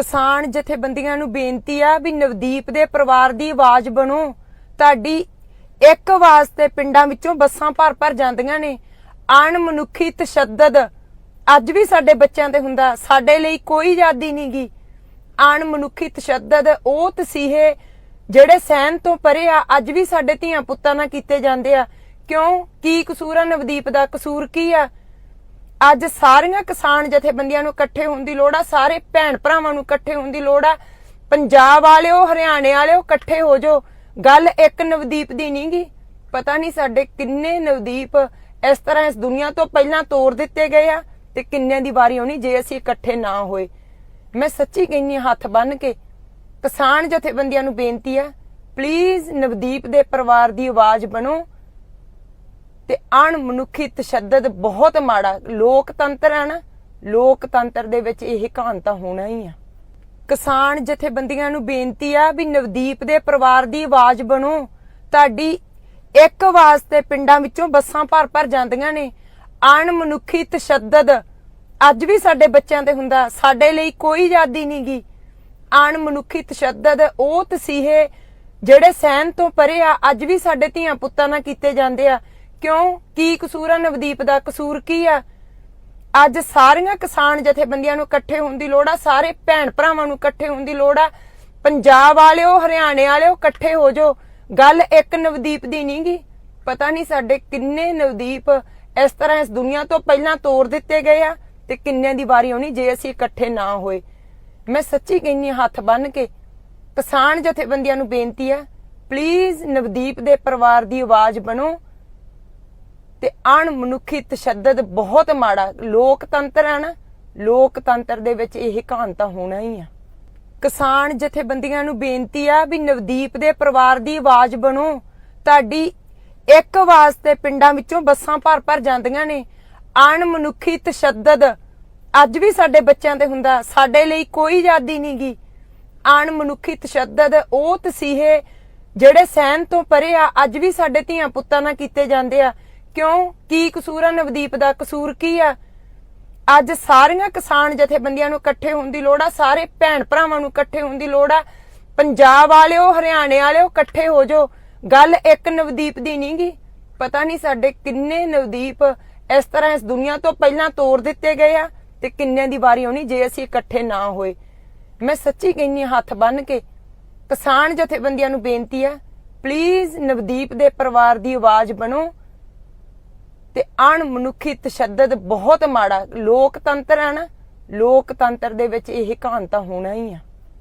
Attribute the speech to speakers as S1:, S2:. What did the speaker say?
S1: ਕਿਸਾਨ ਜਥੇਬੰਦੀਆਂ ਨੂੰ ਬੇਨਤੀ ਆ ਵੀ ਨਵਦੀਪ ਦੇ ਪਰਿਵਾਰ ਦੀ ਆਵਾਜ਼ ਬਣੋ। ਤੁਹਾਡੀ ਇੱਕ ਆਵਾਜ਼ ਤੇ ਪਿੰਡਾਂ ਵਿੱਚੋਂ ਬੱਸਾਂ ਭਰ ਭਰ ਜਾਂਦੀਆਂ ਨੇ। ਅਣ ਤਸ਼ੱਦਦ ਅੱਜ ਵੀ ਸਾਡੇ ਬੱਚਿਆਂ ਤੇ ਹੁੰਦਾ। ਸਾਡੇ ਲਈ ਕੋਈ ਆਜ਼ਾਦੀ ਨਹੀਂਗੀ। ਅਣ ਮਨੁੱਖੀ ਤਸ਼ੱਦਦ, ਉਹ ਤਸੀਹੇ ਜਿਹੜੇ ਸਹਿਣ ਤੋਂ ਪਰੇ ਆ, ਅੱਜ ਵੀ ਸਾਡੇ ਧੀਆਂ ਪੁੱਤਾਂ ਨਾਲ ਕੀਤੇ ਜਾਂਦੇ ਆ। ਕਿਉਂ? ਕੀ ਕਸੂਰ ਆ ਨਵਦੀਪ ਦਾ? ਕਸੂਰ ਕੀ ਆ? ਅੱਜ ਸਾਰੀਆਂ ਕਿਸਾਨ ਜਥੇਬੰਦੀਆਂ ਨੂੰ ਇਕੱਠੇ ਹੋਣ ਦੀ ਲੋੜ ਆ, ਸਾਰੇ ਭੈਣ ਭਰਾਵਾਂ ਨੂੰ ਇਕੱਠੇ ਹੋਣ ਦੀ ਲੋੜ ਆ। ਪੰਜਾਬ ਵਾਲਿਓ, ਹਰਿਆਣੇ ਵਾਲਿਓ ਇਕੱਠੇ ਹੋ ਜਾਓ। ਗੱਲ ਇੱਕ ਨਵਦੀਪ ਦੀ ਨਹੀਂਗੀ ਪਤਾ ਨਹੀਂ ਸਾਡੇ ਕਿੰਨੇ ਨਵਦੀਪ ਇਸ ਤਰ੍ਹਾਂ ਇਸ ਦੁਨੀਆ ਤੋਂ ਪਹਿਲਾਂ ਤੋੜ ਦਿੱਤੇ ਗਏ ਆ ਤੇ ਕਿੰਨਿਆਂ ਦੀ ਵਾਰੀ ਆਉਣੀ ਜੇ ਅਸੀਂ ਇਕੱਠੇ ਨਾ ਹੋਏ। ਮੈਂ ਸੱਚੀ ਕਹਿੰਨੀ ਹਾਂ, ਹੱਥ ਬੰਨ ਕੇ ਕਿਸਾਨ ਜਥੇਬੰਦੀਆਂ ਨੂੰ ਬੇਨਤੀ ਆ ਪਲੀਜ਼ ਨਵਦੀਪ ਦੇ ਪਰਿਵਾਰ ਦੀ ਆਵਾਜ਼ ਬਣੋ। ਤੇ ਅਣ ਮਨੁੱਖੀ ਤਸ਼ੱਦਦ ਬਹੁਤ ਮਾੜਾ। ਲੋਕਤੰਤਰ ਆ ਨਾ, ਲੋਕਤੰਤਰ ਦੇ ਵਿੱਚ ਇਹ ਕਹਾਣਤਾ ਹੋਣਾ ਹੀ ਆ। ਕਿਸਾਨ ਜਥੇਬੰਦੀਆਂ ਨੂੰ ਬੇਨਤੀ ਆ ਵੀ ਨਵਦੀਪ ਦੇ ਪਰਿਵਾਰ ਦੀ ਆਵਾਜ਼ ਬਣੋ। ਤੁਹਾਡੀ ਇੱਕ ਆਵਾਜ਼ ਤੇ ਪਿੰਡਾਂ ਵਿੱਚੋਂ ਬੱਸਾਂ ਭਰ ਭਰ ਜਾਂਦੀਆਂ ਨੇ। ਅਣ ਤਸ਼ੱਦਦ ਅੱਜ ਵੀ ਸਾਡੇ ਬੱਚਿਆਂ ਤੇ ਹੁੰਦਾ, ਸਾਡੇ ਲਈ ਕੋਈ ਆਜ਼ਾਦੀ ਨਹੀਂਗੀ ਅਣ ਮਨੁੱਖੀ ਤਸ਼ੱਦਦ, ਉਹ ਤਸੀਹੇ ਜਿਹੜੇ ਸਹਿਣ ਤੋਂ ਪਰੇ ਆ, ਅੱਜ ਵੀ ਸਾਡੇ ਧੀਆਂ ਪੁੱਤਾਂ ਨਾਲ ਕੀਤੇ ਜਾਂਦੇ ਆ। ਕਿਉਂ? ਕੀ ਕਸੂਰ ਆ? ਨਵਦੀਪ ਦਾ ਕਸੂਰ ਕੀ ਆ? ਅੱਜ ਸਾਰੀਆਂ ਕਿਸਾਨ ਜਥੇਬੰਦੀਆਂ ਨੂੰ ਇਕੱਠੇ ਹੋਣ ਦੀ ਲੋੜ ਆ, ਸਾਰੇ ਭੈਣ ਭਰਾਵਾਂ ਨੂੰ ਇਕੱਠੇ ਹੋਣ ਦੀ ਲੋੜ ਆ। ਪੰਜਾਬ ਵਾਲਿਓ, ਹਰਿਆਣੇ ਵਾਲਿਓ, ਇਕੱਠੇ ਹੋ ਜਾਓ। ਗੱਲ ਇੱਕ ਨਵਦੀਪ ਦੀ ਨਹੀਂਗੀ ਪਤਾ ਨਹੀਂ ਸਾਡੇ ਕਿੰਨੇ ਨਵਦੀਪ ਇਸ ਤਰ੍ਹਾਂ ਇਸ ਦੁਨੀਆ ਤੋਂ ਪਹਿਲਾਂ ਤੋੜ ਦਿੱਤੇ ਗਏ ਆ ਤੇ ਕਿੰਨੇ ਦੀ ਵਾਰੀ ਆਉਣੀ ਜੇ ਅਸੀਂ ਇਕੱਠੇ ਨਾ ਹੋਏ। ਮੈਂ ਸੱਚੀ ਕਹਿੰਨੀ ਹਾਂ, ਹੱਥ ਬੰਨ ਕੇ। ਕਿਸਾਨ ਜਥੇਬੰਦੀਆਂ ਨੂੰ ਬੇਨਤੀ ਆ ਪਲੀਜ਼ ਨਵਦੀਪ ਦੇ ਪਰਿਵਾਰ ਦੀ ਆਵਾਜ਼ ਬਣੋ। ਤੇ ਅਣਮਨੁੱਖੀ ਤਸ਼ੱਦਦ ਬਹੁਤ ਮਾੜਾ। ਲੋਕਤੰਤਰ ਆ ਨਾ, ਲੋਕਤੰਤਰ ਦੇ ਵਿੱਚ ਇਹ ਕਹਾਣਤਾ ਹੋਣਾ ਹੀ ਆ। ਕਿਸਾਨ ਜਥੇਬੰਦੀਆਂ ਨੂੰ ਬੇਨਤੀ ਆ ਵੀ ਨਵਦੀਪ ਦੇ ਪਰਿਵਾਰ ਦੀ ਆਵਾਜ਼ ਬਣੋ। ਤੁਹਾਡੀ ਇੱਕ ਆਵਾਜ਼ ਤੇ ਪਿੰਡਾਂ ਵਿੱਚੋਂ ਬੱਸਾਂ ਭਰ ਭਰ ਜਾਂਦੀਆਂ ਨੇ। ਅਣਮਨੁੱਖੀ ਤਸ਼ੱਦਦ ਅੱਜ ਵੀ ਸਾਡੇ ਬੱਚਿਆਂ ਤੇ ਹੁੰਦਾ, ਸਾਡੇ ਲਈ ਕੋਈ ਆਜ਼ਾਦੀ ਨਹੀਂਗੀ ਅਣ ਮਨੁੱਖੀ ਤਸ਼ੱਦਦ ਉਹ ਤਸੀਹੇ ਜਿਹੜੇ ਸਹਿਣ ਤੋਂ ਪਰੇ ਆ, ਅੱਜ ਵੀ ਸਾਡੇ ਧੀਆਂ ਪੁੱਤਾਂ ਨਾਲ ਕੀਤੇ ਜਾਂਦੇ ਆ। ਕਿਉਂ? ਕੀ ਕਸੂਰ ਆ? ਨਵਦੀਪ ਦਾ ਕਸੂਰ ਕੀ ਆ? ਅੱਜ ਸਾਰੀਆਂ ਕਿਸਾਨ ਜਥੇਬੰਦੀਆਂ ਨੂੰ ਇਕੱਠੇ ਹੋਣ ਦੀ ਲੋੜ ਆ, ਸਾਰੇ ਭੈਣ ਭਰਾਵਾਂ ਨੂੰ ਇਕੱਠੇ ਹੋਣ ਦੀ ਲੋੜ ਆ। ਪੰਜਾਬ ਵਾਲਿਓ, ਹਰਿਆਣੇ ਵਾਲਿਓ, ਇਕੱਠੇ ਹੋ ਜਾਓ। ਗੱਲ ਇੱਕ ਨਵਦੀਪ ਦੀ ਨਹੀਂਗੀ ਪਤਾ ਨਹੀਂ ਸਾਡੇ ਕਿੰਨੇ ਨਵਦੀਪ ਇਸ ਤਰ੍ਹਾਂ ਇਸ ਦੁਨੀਆ ਤੋਂ ਪਹਿਲਾਂ ਤੋੜ ਦਿੱਤੇ ਗਏ ਆ ਤੇ ਕਿੰਨਿਆਂ ਦੀ ਵਾਰੀ ਆਉਣੀ ਜੇ ਅਸੀਂ ਇਕੱਠੇ ਨਾ ਹੋਏ। ਮੈਂ ਸੱਚੀ ਕਹਿੰਨੀ ਹਾਂ, ਹੱਥ ਬੰਨ ਕੇ ਕਿਸਾਨ ਜਥੇਬੰਦੀਆਂ ਨੂੰ ਬੇਨਤੀ ਆ ਪਲੀਜ਼ ਨਵਦੀਪ ਦੇ ਪਰਿਵਾਰ ਦੀ ਆਵਾਜ਼ ਬਣੋ। ਤੇ ਅਣਮਨੁੱਖੀ ਤਸ਼ੱਦਦ ਬਹੁਤ ਮਾੜਾ। ਲੋਕਤੰਤਰ ਆ ਨਾ, ਲੋਕਤੰਤਰ ਦੇ ਵਿੱਚ ਇਹ ਕਹਾਣ ਤਾਂ ਹੋਣਾ ਹੀ ਆ।